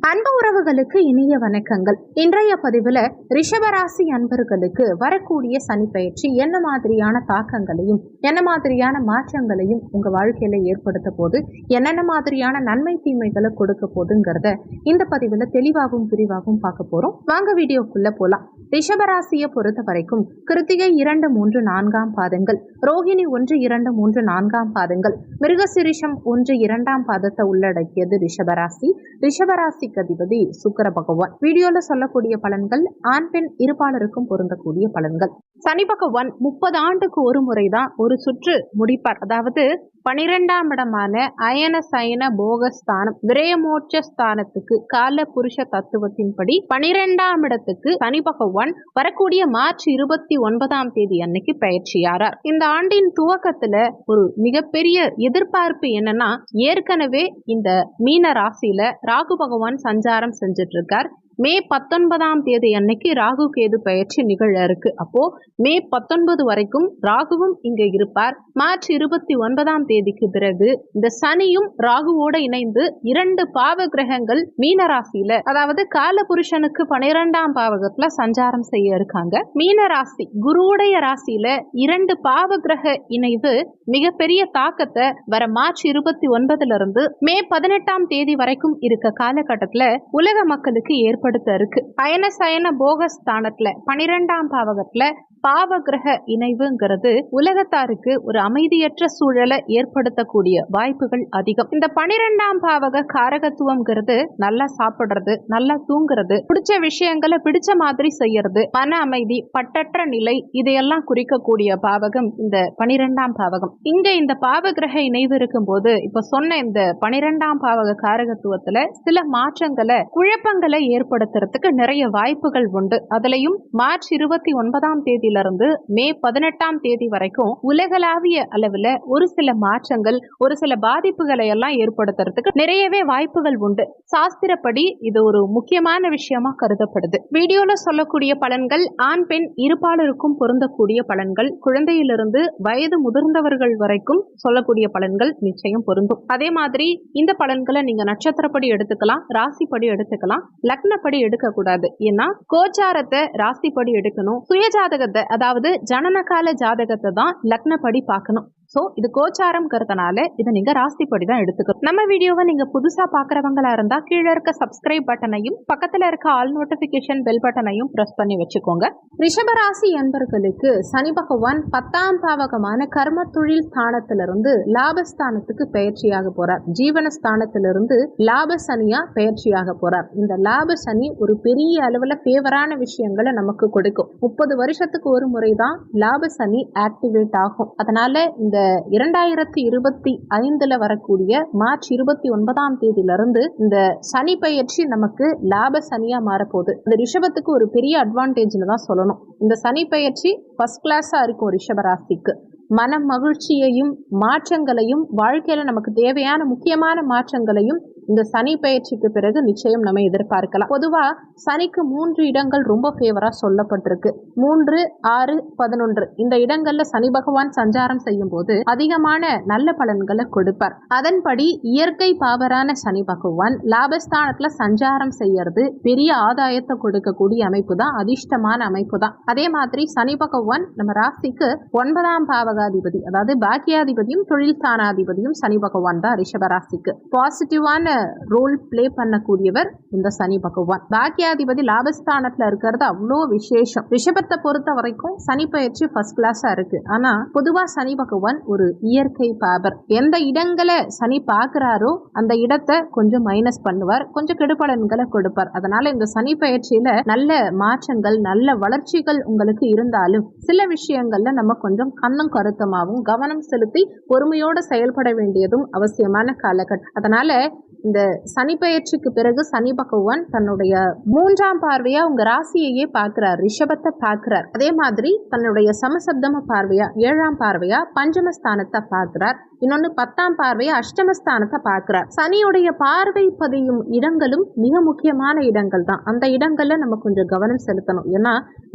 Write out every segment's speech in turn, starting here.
அன்பு உறவுகளுக்கு இனிய வணக்கங்கள். இன்றைய பதிவில் ரிஷபராசி அன்பர்களுக்கு வரக்கூடிய சனி பயிற்சி என்ன மாதிரியான தாக்கங்களையும் என்ன மாதிரியான மாற்றங்களையும் உங்கள் வாழ்க்கையில் ஏற்படுத்த போது என்னென்ன மாதிரியான நன்மை தீமைகளை கொடுக்க போதுங்கிறத இந்த பதிவில் தெளிவாகவும் விரிவாகவும் பார்க்க போகிறோம் வாங்க வீடியோக்குள்ளே போகலாம் ரிஷபராசியை பொறுத்த வரைக்கும் கிருத்திகை இரண்டு மூன்று நான்காம் பாதங்கள் ரோஹிணி ஒன்று இரண்டு மூன்று நான்காம் பாதங்கள் மிருகசிரிஷம் ஒன்று இரண்டாம் பாதத்தை உள்ளடக்கியது ரிஷபராசி. ரிஷபராசிக்கு அதிபதி சுக்கர பகவான். வீடியோல சொல்லக்கூடிய பலன்கள் ஆண் பெண் இருப்பாளருக்கும் பொருந்தக்கூடிய பலன்கள். சனி பகவான் முப்பது ஆண்டுக்கு ஒரு முறை தான் ஒரு சுற்று முடிப்பார். அதாவது பனிரெண்டாம் இடமான அயன சயன போகஸ்தானம் விரயமோட்ச ஸ்தானத்துக்கு கால புருஷ தத்துவத்தின்படி பனிரெண்டாம் இடத்துக்கு சனி பகவான் வரக்கூடிய மார்ச் இருபத்தி ஒன்பதாம் தேதி அன்னைக்கு பயிற்சியாரார். இந்த ஆண்டின் துவக்கத்துல ஒரு மிகப்பெரிய எதிர்பார்ப்பு என்னன்னா ஏற்கனவே இந்த மீன ராசியில ராகு பகவான் சஞ்சாரம் செஞ்சிட்டு இருக்கார் மே பத்தொன்பதாம் தேதி அன்னைக்கு ராகு கேது பயிற்சி நிகழ இருக்கு. அப்போ மே பத்தொன்பது வரைக்கும் ராகுவும் இங்க இருப்பார். மார்ச் இருபத்தி ஒன்பதாம் தேதிக்கு பிறகு இந்த சனியும் ராகுவோட இணைந்து இரண்டு பாவ கிரகங்கள் மீனராசியில அதாவது கால புருஷனுக்கு பனிரெண்டாம் பாவகத்துல சஞ்சாரம் செய்ய இருக்காங்க. மீனராசி குருவுடைய ராசியில இரண்டு பாவ கிரக இணைவு மிகப்பெரிய தாக்கத்தை வர மார்ச் இருபத்தி ஒன்பதுல இருந்து மே பதினெட்டாம் தேதி வரைக்கும் இருக்க காலகட்டத்துல உலக மக்களுக்கு ஏற்படுத்த இருக்கு அயன சயன போகஸ்தானத்துல பனிரெண்டாம் பாவகத்துல பாவகிரக இணைவுங்கிறது உலகத்தாருக்கு ஒரு அமைதியற்ற சூழலை ஏற்படுத்தக்கூடிய வாய்ப்புகள் அதிகம். இந்த பனிரெண்டாம் பாவக காரகத்துவம்ங்கிறது நல்லா சாப்பிடுறது நல்லா தூங்குறது பிடிச்ச விஷயங்களை பிடிச்ச மாதிரி செய்யறது மன அமைதி பட்டற்ற நிலை இதையெல்லாம் குறிக்கக்கூடிய பாவகம் இந்த பனிரெண்டாம் பாவகம். இங்க இந்த பாவகிரக இணைவு இருக்கும்போது இப்ப சொன்ன இந்த பனிரெண்டாம் பாவக காரகத்துவத்துல சில மாற்றங்களை குழப்பங்களை ஏற்படுத்துறதுக்கு நிறைய வாய்ப்புகள் உண்டு. அதுலயும் மார்ச் இருபத்தி ஒன்பதாம் தேதி தேதியிலிருந்து மே பதினெட்டாம் தேதி வரைக்கும் உலகளாவிய அளவுல ஒரு சில மாற்றங்கள் ஒரு சில பாதிப்புகளை எல்லாம் ஏற்படுத்துறதுக்கு நிறையவே வாய்ப்புகள் உண்டு. சாஸ்திரப்படி இது ஒரு முக்கியமான விஷயமா கருதப்படுது. வீடியோல சொல்லக்கூடிய பலன்கள் ஆண் பெண் இருபாலருக்கும் பொருந்தக்கூடிய பலன்கள் குழந்தையிலிருந்து வயது முதிர்ந்தவர்கள் வரைக்கும் சொல்லக்கூடிய பலன்கள் நிச்சயம் பொருந்தும். அதே மாதிரி இந்த பலன்களை நீங்க நட்சத்திரப்படி எடுத்துக்கலாம் ராசிப்படி எடுத்துக்கலாம் லக்னப்படி எடுக்க கூடாது ஏன்னா கோச்சாரத்தை ராசிப்படி எடுக்கணும் சுயஜாதகத்தை அதாவது ஜனனகால ஜாதகத்தை தான் லக்னப்படி பார்க்கணும். ஸோ இது கோச்சாரம்ங்கிறதுனால இதை நீங்கள் ராசிப்படி தான் எடுத்துக்கணும். நம்ம வீடியோவை நீங்கள் புதுசாக பார்க்குறவங்களா இருந்தால் கீழே இருக்க சப்ஸ்கிரைப் பட்டனையும் பக்கத்தில் இருக்க ஆல் நோட்டிஃபிகேஷன் பெல் பட்டனையும் ப்ரெஸ் பண்ணி வச்சுக்கோங்க. ரிஷபராசி என்பர்களுக்கு சனி பகவான் பத்தாம் பாவகமான கர்ம தொழில் ஸ்தானத்திலிருந்து லாபஸ்தானத்துக்கு பயிற்சியாக போகிறார் ஜீவன ஸ்தானத்திலிருந்து லாப சனியாக பயிற்சியாக போகிறார் இந்த லாப சனி ஒரு பெரிய அளவில் ஃபேவரான விஷயங்களை நமக்கு கொடுக்கும். முப்பது வருஷத்துக்கு ஒரு முறை தான் லாப சனி ஆக்டிவேட் ஆகும். அதனால இந்த இரண்டாயிரத்தி இருபத்தி ஐந்தில் வரக்கூடிய மார்ச் இருபத்தி ஒன்பதாம் தேதியிலிருந்து இந்த சனி பயிற்சி நமக்கு லாப சனியாக மாறப்போகுது. இந்த ரிஷபத்துக்கு ஒரு பெரிய அட்வான்டேஜ்னு தான் சொல்லணும். இந்த சனி பயிற்சி ஃபஸ்ட் கிளாஸாக இருக்கும் ரிஷப ராசிக்கு. மன மகிழ்ச்சியையும் மாற்றங்களையும் வாழ்க்கையில் நமக்கு தேவையான முக்கியமான மாற்றங்களையும் இந்த சனி பயிற்சிக்கு பிறகு நிச்சயம் நம்ம எதிர்பார்க்கலாம். பொதுவா சனிக்கு மூன்று இடங்கள் ரொம்ப ஃபேவரா சொல்லப்பட்டிருக்கு. மூன்று ஆறு பதினொன்று. இந்த இடங்கள்ல சனி பகவான் சஞ்சாரம் செய்யும் போது அதிகமான நல்ல பலன்களை கொடுப்பார். அதன்படி இயற்கை பாவரான சனி பகவான் லாபஸ்தானத்துல சஞ்சாரம் செய்யறது பெரிய ஆதாயத்தை கொடுக்கக்கூடிய அமைப்பு தான் அதிர்ஷ்டமான அமைப்பு தான் அதே மாதிரி சனி பகவான் நம்ம ராசிக்கு ஒன்பதாம் பாவகாதிபதி அதாவது பாக்கியாதிபதியும் தொழில் ஸ்தானாதிபதியும் சனி பகவான் தான் ரிஷப ராசிக்கு. பாசிட்டிவான ரோல் ப்ளே பண்ணக்கூடியவர் இந்த சனி பகவான். பாக்கியாதிபதி லாபஸ்தானத்துல இருக்கிறது அவ்வளோ விசேஷம். ரிஷபத்தை பொறுத்த வரைக்கும் சனி பயிற்சி ஃபர்ஸ்ட் கிளாஸா இருக்கு. ஆனா பொதுவா சனி பகவான் ஒரு இயற்கை பாபர். எந்த இடங்களை சனி பார்க்கிறாரோ அந்த இடத்தை கொஞ்சம் மைனஸ் பண்ணுவார். கொஞ்சம் கெடுபலன்களை கொடுப்பார். அதனால இந்த சனி பயிற்சியில நல்ல மாற்றங்கள் நல்ல வளர்ச்சிகள் உங்களுக்கு இருந்தாலும் சில விஷயங்கள்ல நம்ம கொஞ்சம் கண்ணும் கருத்தமாகவும் கவனம் செலுத்தி பொறுமையோட செயல்பட வேண்டியதும் அவசியமான காலகட்டம். அதனால இந்த சனி பயிற்சிக்கு பிறகு சனி பகவான் தன்னுடைய மூன்றாம் பார்வையா உங்க ராசியையே பார்க்கிறார் ரிஷபத்தை பார்க்கிறார். அதே மாதிரி தன்னுடைய சமசப்தம பார்வையா ஏழாம் பார்வையா பஞ்சமஸ்தானத்தை பார்க்கிறார். இன்னொன்னு பத்தாம் பார்வையை அஷ்டமஸ்தானத்தை பார்க்குறார். சனியுடைய பார்வை பதியும் இடங்களும் மிக முக்கியமான இடங்கள் தான். அந்த இடங்கள்ல நம்ம கொஞ்சம் கவனம் செலுத்தணும். ஏன்னா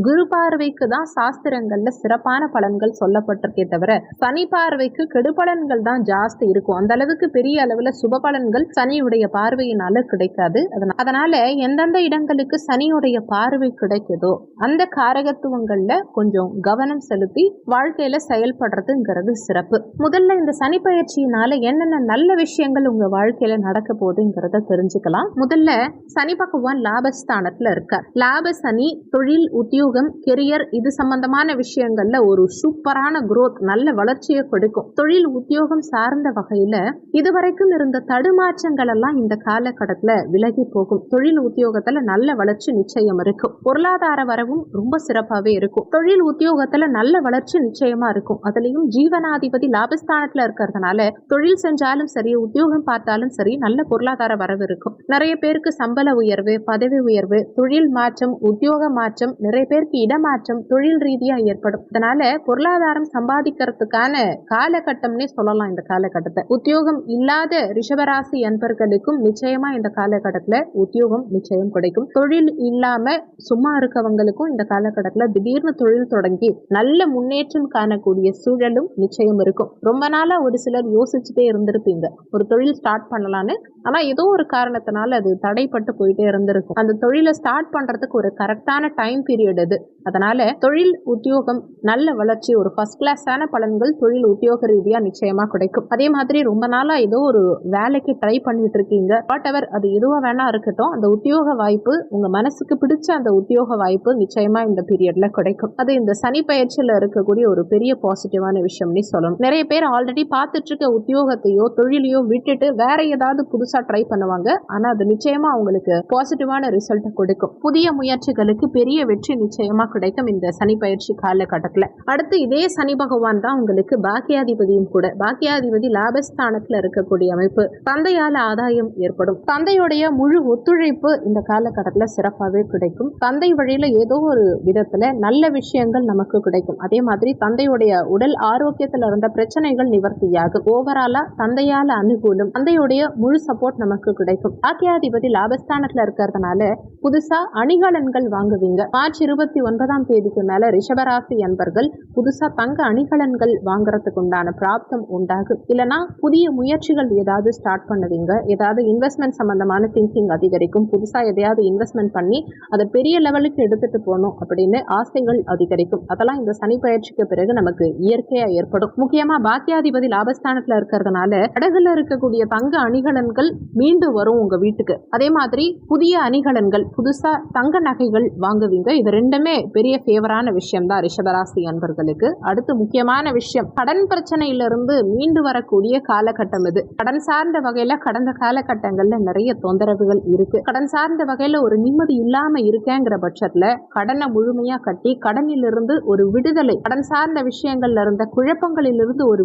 குரு பார்வைக்கு தான் சாஸ்திரங்கள்ல சிறப்பான பலன்கள் சொல்லப்பட்டிருக்கே தவிர சனி பார்வைக்கு கெடுபலன்கள் தான் ஜாஸ்தி இருக்கும். அந்த அளவுக்கு பெரிய அளவுல சுப பலன்கள் சனியுடைய பார்வையினால கிடைக்காது. அதனால எந்தெந்த இடங்களுக்கு சனியுடைய பார்வை கிடைக்குதோ அந்த காரகத்துவங்கள்ல கொஞ்சம் கவனம் செலுத்தி வாழ்க்கையில செயல்படுறதுங்கிறது சிறப்பு. முதல்ல இந்த சனி பயிற்சியினால என்னென்ன நல்ல விஷயங்கள் உங்க வாழ்க்கையில நடக்க போகுதுங்கிறத தெரிஞ்சுக்கலாம். முதல்ல சனி பகவான் லாபஸ்தானத்துல இருக்கார். லாப சனி தொழில் உத்தியோகம் கெரியர் இது சம்பந்தமான விஷயங்கள்ல ஒரு சூப்பரான குரோத் நல்ல வளர்ச்சியை கொடுக்கும். தொழில் உத்தியோகம் சார்ந்த வகையில இதுவரைக்கும் இருந்த தடுமாற்றங்கள் எல்லாம் இந்த காலகட்டத்துல விலகி போகும். தொழில் உத்தியோகத்துல நல்ல வளர்ச்சி நிச்சயம் இருக்கும். பொருளாதார வரவும் ரொம்ப சிறப்பாவே இருக்கும். தொழில் உத்தியோகத்துல நல்ல வளர்ச்சி நிச்சயமா இருக்கும். அதுலயும் ஜீவனாதிபதி லாபஸ்தானத்துல இருக்கிறதுனால தொழில் செஞ்சாலும் சரி உத்தியோகம் பார்த்தாலும் சரி நல்ல பொருளாதார வரவு இருக்கும். நிறைய பேருக்கு சம்பள உயர்வு பதவி உயர்வு தொழில் மாற்றம் உத்தியோக மாற்றம் நிறைய பேருக்கு இடமாற்றம் தொழில் ரீதியா ஏற்படும். அதனால பொருளாதாரம் சம்பாதிக்கிறதுக்கான காலகட்டம்னே சொல்லலாம் இந்த காலகட்டத்தை. உத்தியோகம் இல்லாத ரிஷபராசி அன்பர்களுக்கும் நிச்சயமா இந்த காலகட்டத்துல உத்தியோகம் நிச்சயம் கிடைக்கும். தொழில் இல்லாம சும்மா இருக்கவங்களுக்கும் இந்த காலகட்டத்துல திடீர்னு தொழில் தொடங்கி நல்ல முன்னேற்றம் காணக்கூடிய சூழலும் நிச்சயம் இருக்கும். ரொம்ப நாளா ஒரு சிலர் யோசிச்சுட்டே இருந்திருப்பீங்க. ஒரு தொழில் ஸ்டார்ட் பண்ணலான்னு. ஆனா ஏதோ ஒரு காரணத்தினால அது தடைப்பட்டு போயிட்டே இருந்திருக்கும். அந்த தொழிலை ஸ்டார்ட் பண்றதுக்கு ஒரு கரெக்டான டைம் பீரியட் அது. அதனால தொழில் உத்தியோகம் நல்ல வளர்ச்சி ஒரு ஃபர்ஸ்ட் கிளாஸான பலன்கள் தொழில் உத்தியோக ரீதியா நிச்சயமா கிடைக்கும். அதே மாதிரி ரொம்ப நாளா ஏதோ ஒரு வேலைக்கு ட்ரை பண்ணிட்டு இருக்கீங்க. வாட் எவர் அது எதுவா வேணா இருக்கட்டும். அந்த உத்தியோக வாய்ப்பு உங்க மனசுக்கு பிடிச்ச அந்த உத்தியோக வாய்ப்பு நிச்சயமா இந்த பீரியட்ல கிடைக்கும். அது இந்த சனி பயிற்சியில இருக்கக்கூடிய ஒரு பெரிய பாசிட்டிவான விஷயம்னு சொல்லணும். நிறைய பேர் ஆல்ரெடி பார்த்துட்டு இருக்க உத்தியோகத்தையோ தொழிலையோ விட்டுட்டு வேற ஏதாவது புதுசா ட்ரை பண்ணுவாங்க. ஆனா அது நிச்சயமா அவங்களுக்கு பாசிட்டிவான ரிசல்ட் கொடுக்கும். புதிய முயற்சிகளுக்கு பெரிய வெற்றி நிச்சயமா கிடைக்கும் இந்த சனி பயிற்சி காலகட்டத்தில். அடுத்து இதே சனி பகவான் தான் உங்களுக்கு பாக்கியாதிபதியும் கூட. பாக்கியாதிபதி லாபஸ்தானத்துல இருக்கக்கூடிய அமைப்பு. தந்தையால ஆதாயம் ஏற்படும். தந்தையுடைய முழு ஒத்துழைப்பு இந்த காலகட்டத்தில் சிறப்பாகவே கிடைக்கும். தந்தை வழியில ஏதோ ஒரு விதத்துல நல்ல விஷயங்கள் நமக்கு கிடைக்கும். அதே மாதிரி தந்தையுடைய உடல் ஆரோக்கியத்துல இருந்த பிரச்சனைகள் நிவர்த்தியாகும் ஓவராலா தந்தையால அனுகூலம் தந்தையுடைய முழு சப்போர்ட் நமக்கு கிடைக்கும். பாக்கியாதிபதி லாபஸ்தானத்துல இருக்கிறதுனால புதுசா அணிகலன்கள் வாங்குவீங்க. மார்ச் இருபத்தி ஒன்பதாம் தேதிக்கு மேல ரிஷபராசி அன்பர்கள் புதுசா தங்க அணிகலன்கள் வாங்குறதுக்கு உண்டான பிராப்தம் உண்டாகும். இல்லனா புதிய முயற்சிகள் ஏதாவது ஸ்டார்ட் பண்ணுவீங்க. ஏதாவது இன்வெஸ்ட்மெண்ட் சம்பந்தமான திங்கிங் அதிகரிக்கும். புதுசா எதையாவது இன்வெஸ்ட்மெண்ட் பண்ணி அதை பெரிய லெவலுக்கு எடுத்துட்டு போகணும் அப்படின்னு ஆசைகள் அதிகரிக்கும். அதெல்லாம் இந்த சனி பயிற்சிக்கு பிறகு நமக்கு இயற்கையா ஏற்படும். முக்கியமா பாக்கியாதிபதி லாபஸ்தானத்துல இருக்கிறதுனால கடகுல இருக்கக்கூடிய தங்க அணிகலன்கள் மீண்டும் வரும் உங்க வீட்டுக்கு. அதே மாதிரி புதிய அணிகலன்கள் புதுசா தங்க நகைகள் வாங்குவீங்க. இது ரெண்டுமே பெரிய ஃபேவரான விஷயம் தான் ரிஷபராசி அன்பர்களுக்கு. அடுத்து முக்கியமான விஷயம் கடன் பிரச்சனையிலிருந்து மீண்டு வரக்கூடிய காலகட்டம் இது. கடன் சார்ந்த வகையில கடந்த காலகட்டங்கள்ல நிறைய தொந்தரவுகள் இருக்கு. கடன் சார்ந்த வகையில ஒரு நிம்மதி இல்லாம இருக்கேங்கிற பட்சத்துல கடனை முழுமையா கட்டி கடனிலிருந்து ஒரு விடுதலை கடன் சார்ந்த விஷயங்கள்ல இருந்த குழப்பங்களிலிருந்து ஒரு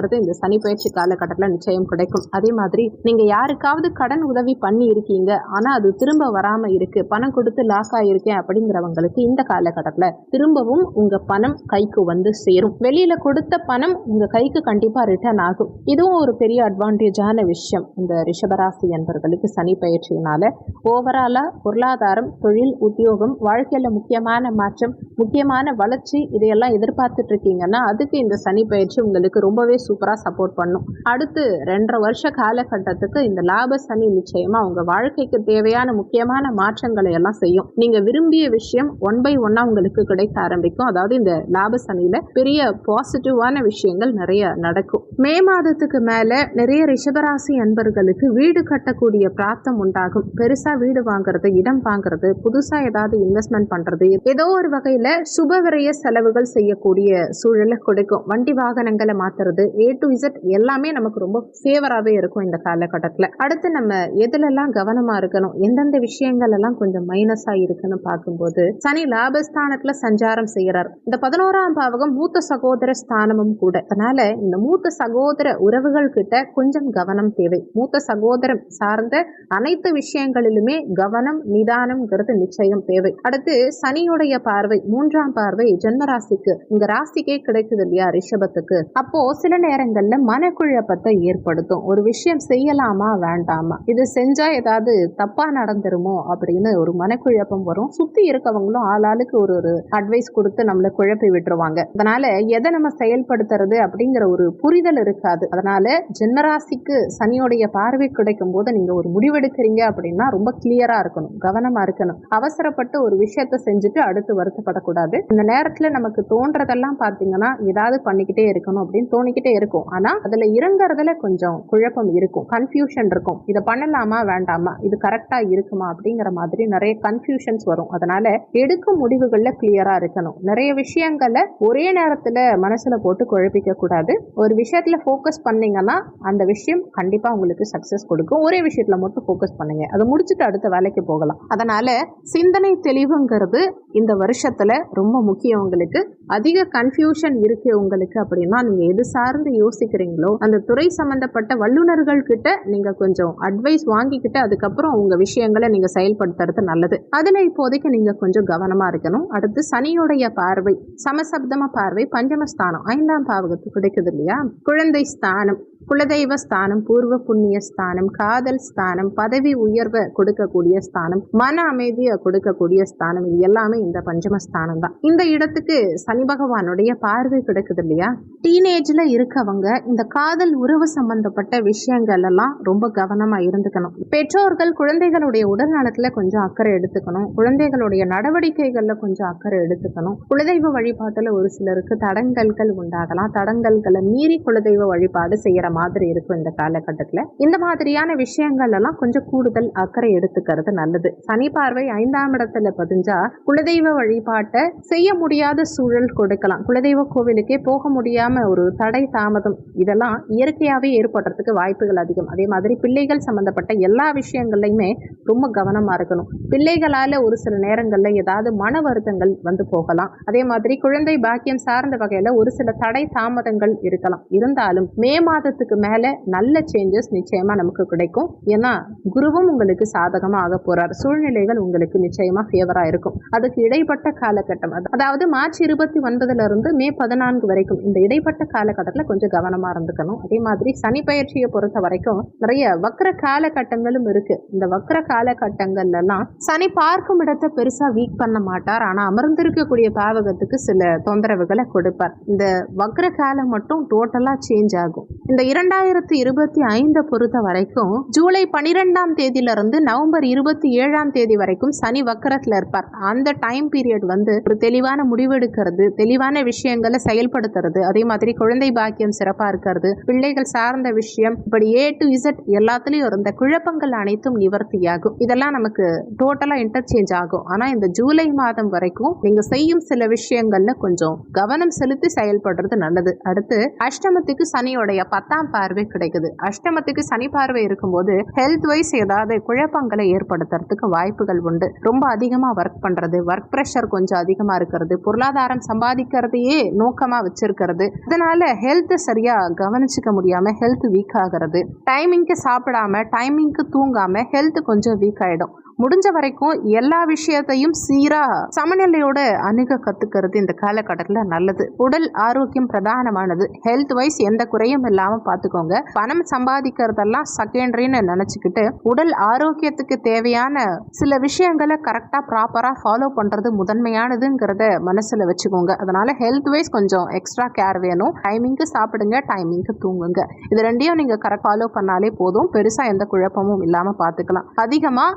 விடுதலைங்கிறது இந்த சனி பயிற்சி காலகட்டத்துல நிச்சயம் கிடைக்கும். அதே மாதிரி நீங்க யாருக்காவது கடன் உதவி பண்ணி இருக்கீங்க. ஆனா அது திரும்ப வராம இருக்கு. பணம் கொடுத்து லாஸ் ஆயிருக்கேன் அப்படிங்கிறவங்களுக்கு இந்த காலகட்டத்துல திரும்பவும் உங்க பணம் கைக்கு வந்து சேரும். வெளியில கொடுத்த பணம் உங்க கைக்கு கண்டிப்பா ரிட்டர்ன் ஆகும். இதுவும் ஒரு பெரிய அட்வான்டேஜான விஷயம். இந்த ரிஷபராசி என்பவர்களுக்கு சனி பயிற்சியினால ஓவராலா பொருளாதாரம் தொழில் உத்தியோகம் வாழ்க்கையில முக்கியமான மாற்றம் முக்கியமான வளர்ச்சி இதையெல்லாம் எதிர்பார்த்துட்டு இருக்கீங்கன்னா அதுக்கு இந்த சனி பயிற்சி உங்களுக்கு ரொம்பவே சூப்பராக சப்போர்ட் பண்ணும். அடுத்து ரெண்டரை வருஷ காலகட்டத்துக்கு இந்த லாப சனி நிச்சயமாக உங்கள் வாழ்க்கைக்கு தேவையான முக்கியமான மாற்றங்களை எல்லாம் செய்யும். நீங்கள் விரும்பிய விஷயம் ஒன் பை ஒன்னாக உங்களுக்கு கிடைக்க ஆரம்பிக்கும். அதாவது இந்த லாப சனியில் பெரிய பாசிட்டிவான விஷயங்கள் நிறைய நடக்கும். மே மாதத்துக்கு மேலே நிறைய ரிஷபராசி அன்பர்களுக்கு வீடு கட்டக்கூடிய பிராப்தம் உண்டாகும். பெருசாக வீடு வாங்குறது இடம் வாங்குறது புதுசாக ஏதாவது இன்வெஸ்ட்மெண்ட் பண்ணுறது ஏதோ ஒரு வகையில் சுப விரய செலவுகள் செய்யக்கூடிய சூழலை கொடுக்கும். வண்டி வாகனங்களை மாற்றுறது ஏ டு இசட் எல்லாமே நமக்கு ரொம்ப ஃபேவராகவே இருக்கும் இந்த காலகட்டத்தில். அடுத்து நம்ம எதுலெல்லாம் கவனமா இருக்கணும்? எந்தெந்த விஷயங்கள் எல்லாம் கொஞ்சம் மைனஸா இருக்குன்னு பார்க்கும்போது சனி லாபஸ்தானத்துல சஞ்சாரம் செய்கிறார். இந்த பதினோராம் பாவகம் மூத்த சகோதர ஸ்தானமும் கூட. அதனால இந்த மூத்த சகோதர உறவுகள் கிட்ட கொஞ்சம் கவனம் தேவை. மூத்த சகோதரம் சார்ந்த அனைத்து விஷயங்களிலுமே கவனம் நிதானம்ங்கிறது நிச்சயம் தேவை. அடுத்து சனியுடைய பார்வை மூன்றாம் பார்வை ஜென்ம ராசிக்கு. இந்த ராசிக்கே கிடைக்குது இல்லையா ரிஷபத்துக்கு? அப்போ சில நேரங்களில் மனக்குழப்பத்தை ஏற்படுத்தும். ஒரு விஷயம் செய்யலாமா வேண்டாமா? இது செஞ்சால் ஏதாவது தப்பாக நடந்துருமோ அப்படின்னு ஒரு மனக்குழப்பம் வரும். சுற்றி இருக்கவங்களும் ஆளாளுக்கு ஒரு ஒரு அட்வைஸ் கொடுத்து நம்மளை குழப்பி விட்டுருவாங்க. அதனால எதை நம்ம செயல்படுத்துறது அப்படிங்கிற ஒரு புரிதல் இருக்காது. அதனால ஜென்மராசிக்கு சனியோடைய பார்வை கிடைக்கும் போது நீங்கள் ஒரு முடிவெடுக்கிறீங்க அப்படின்னா ரொம்ப கிளியராக இருக்கணும். கவனமாக இருக்கணும். அவசரப்பட்டு ஒரு விஷயத்த செஞ்சுட்டு அடுத்து வருத்தப்படக்கூடாது. இந்த நேரத்தில் நமக்கு தோன்றதெல்லாம் பார்த்தீங்கன்னா ஏதாவது பண்ணிக்கிட்டே இருக்கணும் அப்படின்னு தோணிக்கிட்டே இருக்கும். ஆனா அதுல இறங்குறதுல கொஞ்சம் குழப்பம் இருக்கும். கன்ஃபியூஷன் இருக்கும். இதை பண்ணலாமா வேண்டாமா? இது கரெக்டா இருக்குமா? அப்படிங்கிற மாதிரி நிறைய கன்ஃபியூஷன்ஸ் வரும். அதனால எடுக்கும் முடிவுகள்ல கிளியரா இருக்கணும். நிறைய விஷயங்களை ஒரே நேரத்துல மனசுல போட்டு குழப்பிக்க கூடாது. ஒரு விஷயத்துல ஃபோக்கஸ் பண்ணீங்கன்னா அந்த விஷயம் கண்டிப்பா உங்களுக்கு சக்சஸ் கொடுக்கும். ஒரே விஷயத்துல மட்டும் ஃபோக்கஸ் பண்ணுங்க. அதை முடிச்சுட்டு அடுத்த வேலைக்கு போகலாம். அதனால சிந்தனை தெளிவுங்கிறது இந்த வருஷத்துல ரொம்ப முக்கியம் உங்களுக்கு. அதிக கன்ஃபியூஷன் இருக்கு உங்களுக்கு அப்படின்னா நீங்க எது சார்ந்து யோசிக்கிறீங்களோ அந்த துறை சம்பந்தப்பட்ட வல்லுநர்கள் கிட்ட நீங்க கொஞ்சம் அட்வைஸ் வாங்கிக்கிட்டு அதுக்கப்புறம் உங்க விஷயங்களை நீங்க செயல்படுத்துறது நல்லது. அதுல இப்போதைக்கு நீங்க கொஞ்சம் கவனமா இருக்கணும். அடுத்து சனியுடைய பார்வை சமசப்தம பார்வை பஞ்சமஸ்தானம் ஐந்தாம் பாவகத்துக்கு கிடைக்குது இல்லையா? குழந்தை ஸ்தானம் குலதெய்வ ஸ்தானம் பூர்வ புண்ணிய ஸ்தானம் காதல் ஸ்தானம் பதவி உயர்வை கொடுக்கக்கூடிய ஸ்தானம் மன அமைதியை கொடுக்கக்கூடிய ஸ்தானம் இது எல்லாமே இந்த பஞ்சமஸ்தானம் தான். இந்த இடத்துக்கு சனி பகவானுடைய பார்வை கிடைக்குது இல்லையா? டீனேஜ்ல இருக்கவங்க இந்த காதல் உறவு சம்பந்தப்பட்ட விஷயங்கள் எல்லாம் ரொம்ப கவனமா இருந்துக்கணும். பெற்றோர்கள் குழந்தைகளுடைய உடல் நலத்துல கொஞ்சம் அக்கறை எடுத்துக்கணும். குழந்தைகளுடைய நடவடிக்கைகள்ல கொஞ்சம் அக்கறை எடுத்துக்கணும். குலதெய்வ வழிபாட்டுல ஒரு சிலருக்கு தடங்கல்கள் உண்டாகலாம். தடங்கல்களை மீறி குலதெய்வ வழிபாடு செய்யற மாதிரி இருக்கும் இந்த காலகட்டத்துல. இந்த மாதிரியான விஷயங்கள் எல்லாம் கொஞ்சம் கூடுதல் அக்கறை எடுத்துக்கிறது நல்லது. சனி பார்வை ஐந்தாம் இடத்துல பதிஞ்சா குலதெய்வ வழிபாட்டை செய்ய முடியாத சூழல் கொடுக்கலாம். குலதெய்வ கோவிலுக்கே போக முடியாம ஒரு தடை தாமதம் இதெல்லாம் இயற்கையாகவே ஏற்படுறதுக்கு வாய்ப்புகள் அதிகம். அதே மாதிரி பிள்ளைகள் சம்பந்தப்பட்ட எல்லா விஷயங்கள்லையுமே ரொம்ப கவனமா இருக்கணும். பிள்ளைகளால ஒரு சில நேரங்களில் ஏதாவது மன வருத்தங்கள் வந்து போகலாம். அதே மாதிரி குழந்தை பாக்கியம் சார்ந்த வகையில் ஒரு சில தடை தாமதங்கள் இருக்கலாம். இருந்தாலும் மே மாதத்து மாதத்துக்கு மேலே நல்ல சேஞ்சஸ் நிச்சயமாக நமக்கு கிடைக்கும். ஏன்னா குருவும் உங்களுக்கு சாதகமாக ஆக போகிறார் சூழ்நிலைகள் உங்களுக்கு நிச்சயமாக ஃபேவராக இருக்கும். அதுக்கு இடைப்பட்ட காலகட்டம். அதாவது மார்ச் இருபத்தி ஒன்பதுல இருந்து மே பதினான்கு வரைக்கும் இந்த இடைப்பட்ட காலகட்டத்தில் கொஞ்சம் கவனமாக இருந்துக்கணும். அதே மாதிரி சனி பயிற்சியை பொறுத்த வரைக்கும் நிறைய வக்ர காலகட்டங்களும் இருக்கு. இந்த வக்ர காலகட்டங்கள்லாம் சனி பார்க்கும் இடத்தை பெருசாக வீக் பண்ண மாட்டார். ஆனால் அமர்ந்திருக்கக்கூடிய பாவகத்துக்கு சில தொந்தரவுகளை கொடுப்பார். இந்த வக்ர காலம் மட்டும் டோட்டலாக சேஞ்ச் ஆகும். இந்த இரண்டாயிரத்தி இருபத்தி ஐந்தை பொறுத்த வரைக்கும் ஜூலை பனிரெண்டாம் தேதியிலிருந்து நவம்பர் இருபத்தி ஏழாம் தேதி வரைக்கும் சனி வக்கரத்தில் இருப்பார். அந்த டைம் பீரியட் வந்து ஒரு தெளிவான முடிவெடுக்கிறது தெளிவான விஷயங்களை செயல்படுத்துறது அதே மாதிரி குழந்தை பாக்கியம் சிறப்பாக இருக்கிறது பிள்ளைகள் சார்ந்த விஷயம் இப்படி ஏ டு இசட் எல்லாத்துலேயும் இருந்த குழப்பங்கள் அனைத்தும் நிவர்த்தியாகும். இதெல்லாம் நமக்கு டோட்டலாக இன்டர்சேஞ்ச் ஆகும். ஆனால் இந்த ஜூலை மாதம் வரைக்கும் நீங்கள் செய்யும் சில விஷயங்களில் கொஞ்சம் கவனம் செலுத்தி செயல்படுறது நல்லது. அடுத்து அஷ்டமத்துக்கு சனியோடைய பத்தாம் பார்வை கிடைக்குது. அஷ்டமத்துக்கு சனி பார்வை இருக்கும்போது ஹெல்த் வைஸ் ஏதாவது குழப்பங்களை ஏற்படுத்துறதுக்கு வாய்ப்புகள் உண்டு. ரொம்ப அதிகமாக ஒர்க் பண்றது ஒர்க் ப்ரெஷர் கொஞ்சம் அதிகமா இருக்கிறது பொருளாதாரம் சம்பாதிக்கிறதையே நோக்கமா வச்சிருக்கிறது. அதனால ஹெல்த் சரியா கவனிச்சுக்க முடியாம ஹெல்த் வீக் ஆகிறது. டைமிங்க்கு சாப்பிடாம டைமிங்க்கு தூங்காம ஹெல்த் கொஞ்சம் வீக் ஆகிடும் முடிஞ்ச வரைக்கும் எல்லா விஷயத்தையும் சீரா சமநிலையோட அணுக கத்துக்கிறது இந்த காலகட்டத்தில் நல்லது. உடல் ஆரோக்கியம் பிரதானமானது. ஹெல்த் வைஸ் எந்த குறையும் இல்லாம பார்த்துக்கோங்க பணம் சம்பாதிக்கிறதெல்லாம் செகண்டரின்னு நினைச்சுக்கிட்டு உடல் ஆரோக்கியத்துக்கு தேவையான சில விஷயங்களை கரெக்டாக ப்ராப்பராக ஃபாலோ பண்றது முதன்மையானதுங்கிறத மனசுல வச்சுக்கோங்க. அதனால ஹெல்த் வைஸ் கொஞ்சம் எக்ஸ்ட்ரா கேர் வேணும். டைமிங்க்கு சாப்பிடுங்க டைமிங்க்கு தூங்குங்க. இது ரெண்டையும் நீங்க கரெக்ட் ஃபாலோ பண்ணாலே போதும். பெருசா எந்த குழப்பமும் இல்லாம பார்த்துக்கலாம் அதிகமா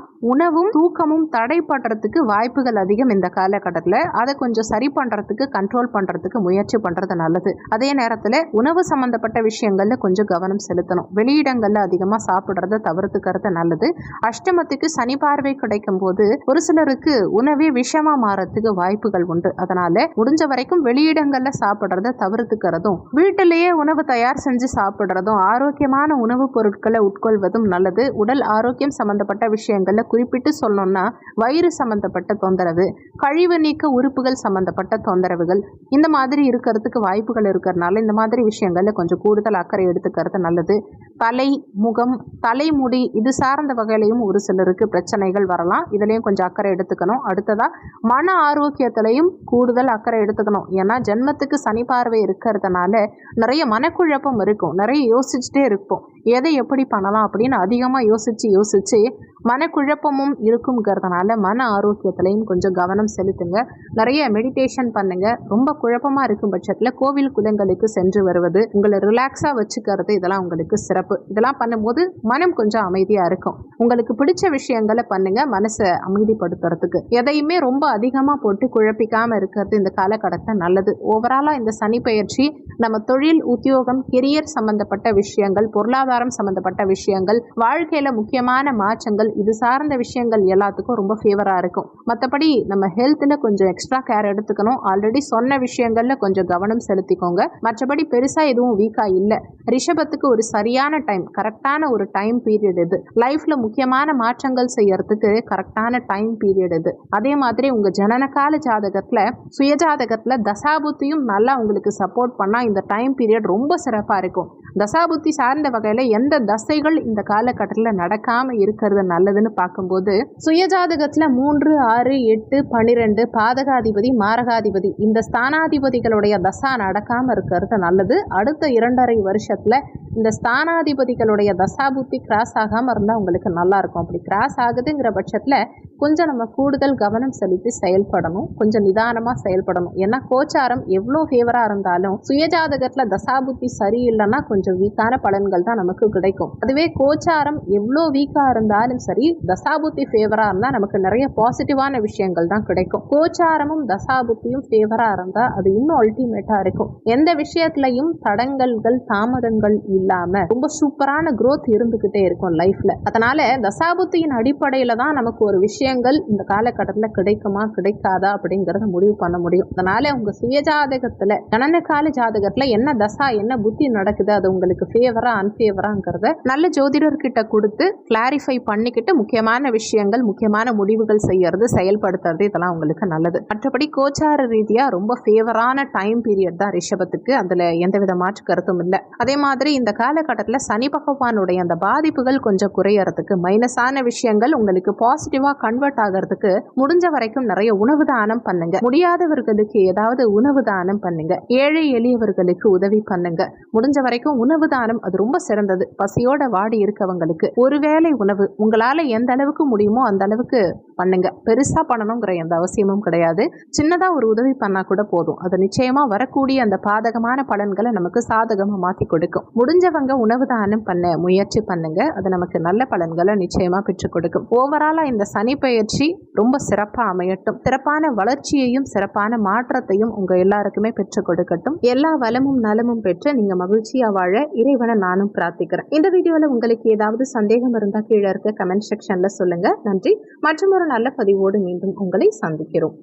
உணவும் தூக்கமும் தடைப்படுறதுக்கு வாய்ப்புகள் அதிகம் இந்த காலகட்டத்தில். அதை கொஞ்சம் சரி பண்றதுக்கு கண்ட்ரோல் பண்றதுக்கு முயற்சி பண்றது நல்லது. அதே நேரத்தில் உணவு சம்மந்தப்பட்ட விஷயங்களில் கொஞ்சம் கவனம் செலுத்தணும். வெளியிடங்கள்ல அதிகமா சாப்பிட்றத தவிர்த்துக்கிறது நல்லது. அஷ்டமத்துக்கு சனி பார்வை கிடைக்கும் போது ஒரு சிலருக்கு உணவே விஷமா மாறத்துக்கு வாய்ப்புகள் உண்டு. அதனால முடிஞ்ச வரைக்கும் வெளியிடங்கள்ல சாப்பிட்றத தவிர்த்துக்கிறதும் வீட்டிலேயே உணவு தயார் செஞ்சு சாப்பிட்றதும் ஆரோக்கியமான உணவுப் பொருட்களை உட்கொள்வதும் நல்லது. உடல் ஆரோக்கியம் சம்மந்தப்பட்ட விஷயங்களில் குறிப்பிட்ட ஒப்பிட்டு சொல்லணும்னா வயிறு சம்பந்தப்பட்ட தொந்தரவு கழிவு நீக்க உறுப்புகள் சம்பந்தப்பட்ட தொந்தரவுகள் இந்த மாதிரி இருக்கிறதுக்கு வாய்ப்புகள் இருக்கிறதுனால இந்த மாதிரி விஷயங்கள்ல கொஞ்சம் கூடுதல் அக்கறை எடுத்துக்கிறது நல்லது. தலை முகம் தலைமுடி இது சார்ந்த வகையிலையும் ஒரு சிலருக்கு பிரச்சனைகள் வரலாம். இதுலேயும் கொஞ்சம் அக்கறை எடுத்துக்கணும். அடுத்ததா மன ஆரோக்கியத்திலையும் கூடுதல் அக்கறை எடுத்துக்கணும். ஏன்னா ஜென்மத்துக்கு சனி பார்வை இருக்கிறதுனால நிறைய மனக்குழப்பம் இருக்கும். நிறைய யோசிச்சுட்டே இருப்போம். எதை எப்படி பண்ணலாம் அப்படின்னு அதிகமாக யோசித்து யோசித்து மனக்குழப்பமும் இருக்குங்கிறதுனால மன ஆரோக்கியத்திலையும் கொஞ்சம் கவனம் செலுத்துங்க. நிறைய மெடிடேஷன் பண்ணுங்க. ரொம்ப குழப்பமாக இருக்கும் பட்சத்தில் கோவில் குலங்களுக்கு சென்று வருவது உங்களை ரிலாக்ஸாக வச்சுக்கிறது இதெல்லாம் உங்களுக்கு சிறப்பு. இதெல்லாம் பண்ணும்போது மனம் கொஞ்சம் அமைதியாக இருக்கும். உங்களுக்கு பிடிச்ச விஷயங்களை பண்ணுங்க மனசை அமைதிப்படுத்துறதுக்கு. எதையுமே ரொம்ப அதிகமாக போட்டு குழப்பிக்காமல் இருக்கிறது இந்த காலகட்டத்தில் நல்லது. ஓவராலாக இந்த சனி பயிற்சி நம்ம தொழில் உத்தியோகம் கெரியர் சம்பந்தப்பட்ட விஷயங்கள் பொருளாதாரம் சம்பந்தப்பட்ட விஷயங்கள் வாழ்க்கையில முக்கியமான மாற்றங்கள் இது சார்ந்த விஷயங்கள் எல்லாத்துக்கும் ரொம்ப ஃபேவராக இருக்கும். மற்றபடி நம்ம ஹெல்த்தில் கொஞ்சம் எக்ஸ்ட்ரா கேர் எடுத்துக்கணும். ஆல்ரெடி சொன்ன விஷயங்களில் கொஞ்சம் கவனம் செலுத்திக்கோங்க. மற்றபடி பெருசாக எதுவும் வீக்காக இல்லை. ரிஷபத்துக்கு ஒரு சரியான டைம் கரெக்டான ஒரு டைம் பீரியட் இது. லைஃப்பில் முக்கியமான மாற்றங்கள் செய்யறதுக்கு கரெக்டான டைம் பீரியட் இது. அதே மாதிரி உங்கள் ஜனனகால ஜாதகத்தில் சுயஜாதகத்தில் தசாபுத்தியும் நல்லா உங்களுக்கு சப்போர்ட் பண்ணால் இந்த டைம் பீரியட் ரொம்ப சிறப்பாக இருக்கும். தசாபுத்தி சார்ந்த வகையில் எந்த தசைகள் இந்த காலகட்டத்தில் நடக்காமல் இருக்கிறது நல்லதுன்னு பார்க்கும்போது சுயஜாதகத்தில் மூன்று ஆறு எட்டு பன்னிரெண்டு பாதகாதிபதி மாரகாதிபதி இந்த ஸ்தானாதிபதிகளுடைய தசா நடக்காமல் இருக்கிறது நல்லது. அடுத்த இரண்டரை வருஷத்தில் இந்த ஸ்தானாதிபதிகளுடைய தசாபுத்தி கிராஸ் ஆகாமல் இருந்தால் உங்களுக்கு நல்லா இருக்கும். அப்படி கிராஸ் ஆகுதுங்கிற பட்சத்தில் கொஞ்சம் நம்ம கூடுதல் கவனம் செலுத்தி செயல்படணும். கொஞ்சம் நிதானமாக செயல்படணும். ஏன்னா கோச்சாரம் எவ்வளோ ஃபேவராக இருந்தாலும் சுயஜாதகத்தில் தசாபுத்தி சரியில்லைன்னா கொஞ்சம் வீக்கான பலன்கள் தான் நமக்கு கிடைக்கும். அதுவே கோச்சாரம் எவ்வளோ வீக்காக இருந்தாலும் சரி தசாபுத்தி ஃபேவராக இருந்தால் நமக்கு நிறைய பாசிட்டிவான விஷயங்கள் தான் கிடைக்கும். கோச்சாரமும் தசாபுத்தியும் ஃபேவராக இருந்தால் அது இன்னும் அல்டிமேட்டாக இருக்கும். எந்த விஷயத்துலையும் தடங்கல்கள் தாமதங்கள் இல்லாமல் ரொம்ப சூப்பரான க்ரோத் இருந்துக்கிட்டே இருக்கும் லைஃப்பில் அதனால தசாபுத்தியின் அடிப்படையில் தான் நமக்கு ஒரு விஷயங்கள் இந்த காலகட்டத்தில் கிடைக்குமா கிடைக்காதா அப்படிங்கிறத முடிவு பண்ண முடியும். அதனால உங்கள் சுய ஜாதகத்துல ஜனன கால ஜாதகத்தில் என்ன தசா என்ன புத்தி நடக்குது அது உங்களுக்கு ஃபேவரா அன்ஃபேவராங்கிறத நல்ல ஜோதிடர்கிட்ட கொடுத்து கிளாரிஃபை பண்ணிக்கிட்டு முக்கியமான விஷயங்கள் முக்கியமான முடிவுகள் செய்யறது செயல்படுத்துறது இதெல்லாம் உங்களுக்கு நல்லது. மற்றபடி கோச்சார ரீதியா ரொம்ப ஃபேவரான டைம் பீரியட் தான் ரிஷபத்துக்கு. அதுல எந்தவித மாற்று கருத்தும் இல்லை. அதே மாதிரி இந்த காலகட்டத்தில் சனி பகவானுடைய அந்த பாதிப்புகள் கொஞ்சம் குறையறதுக்கு மைனஸான விஷயங்கள் உங்களுக்கு பாசிட்டிவா கன்வெர்ட் ஆகிறதுக்கு முடிஞ்ச வரைக்கும் நிறைய உணவு தானம் பண்ணுங்க. முடியாதவர்களுக்கு ஏதாவது உணவு தானம் பண்ணுங்க. ஏழை எளியவர்களுக்கு உதவி பண்ணுங்க. முடிஞ்ச வரைக்கும் உணவு தானம் அது ரொம்ப சிறந்தது. பசியோட வாடி இருக்கவங்களுக்கு. ஒருவேளை உணவு உங்களால எந்த அளவுக்கு முடியுமோ அந்த அளவுக்கு பண்ணுங்க. பெருசாக பண்ணணுங்கிற எந்த அவசியமும் கிடையாது. சின்னதாக ஒரு உதவி பண்ணால் கூட போதும். அது நிச்சயமாக வரக்கூடிய அந்த பாதகமான பலன்களை நமக்கு சாதகமாக மாற்றி கொடுக்கும். முடிஞ்சவங்க உணவு தானம் பண்ண முயற்சி பண்ணுங்க. அது நமக்கு நல்ல பலன்களை நிச்சயமாக பெற்றுக் கொடுக்கும். ஓவராலாக இந்த சனி பயிற்சி ரொம்ப சிறப்பாக அமையட்டும். சிறப்பான வளர்ச்சியையும் சிறப்பான மாற்றத்தையும் உங்கள் எல்லாருக்குமே பெற்றுக் கொடுக்கட்டும். எல்லா வளமும் நலமும் பெற்று நீங்கள் மகிழ்ச்சியாக வாழ இறைவனை நானும் பிரார்த்திக்கிறேன். இந்த வீடியோவில் உங்களுக்கு ஏதாவது சந்தேகம் இருந்தால் கீழே இருக்க கமெண்ட் செக்ஷனில் சொல்லுங்கள் நன்றி. மற்றும் ஒரு நல்ல பதிவோடு மீண்டும் உங்களை சந்திக்கிறோம்.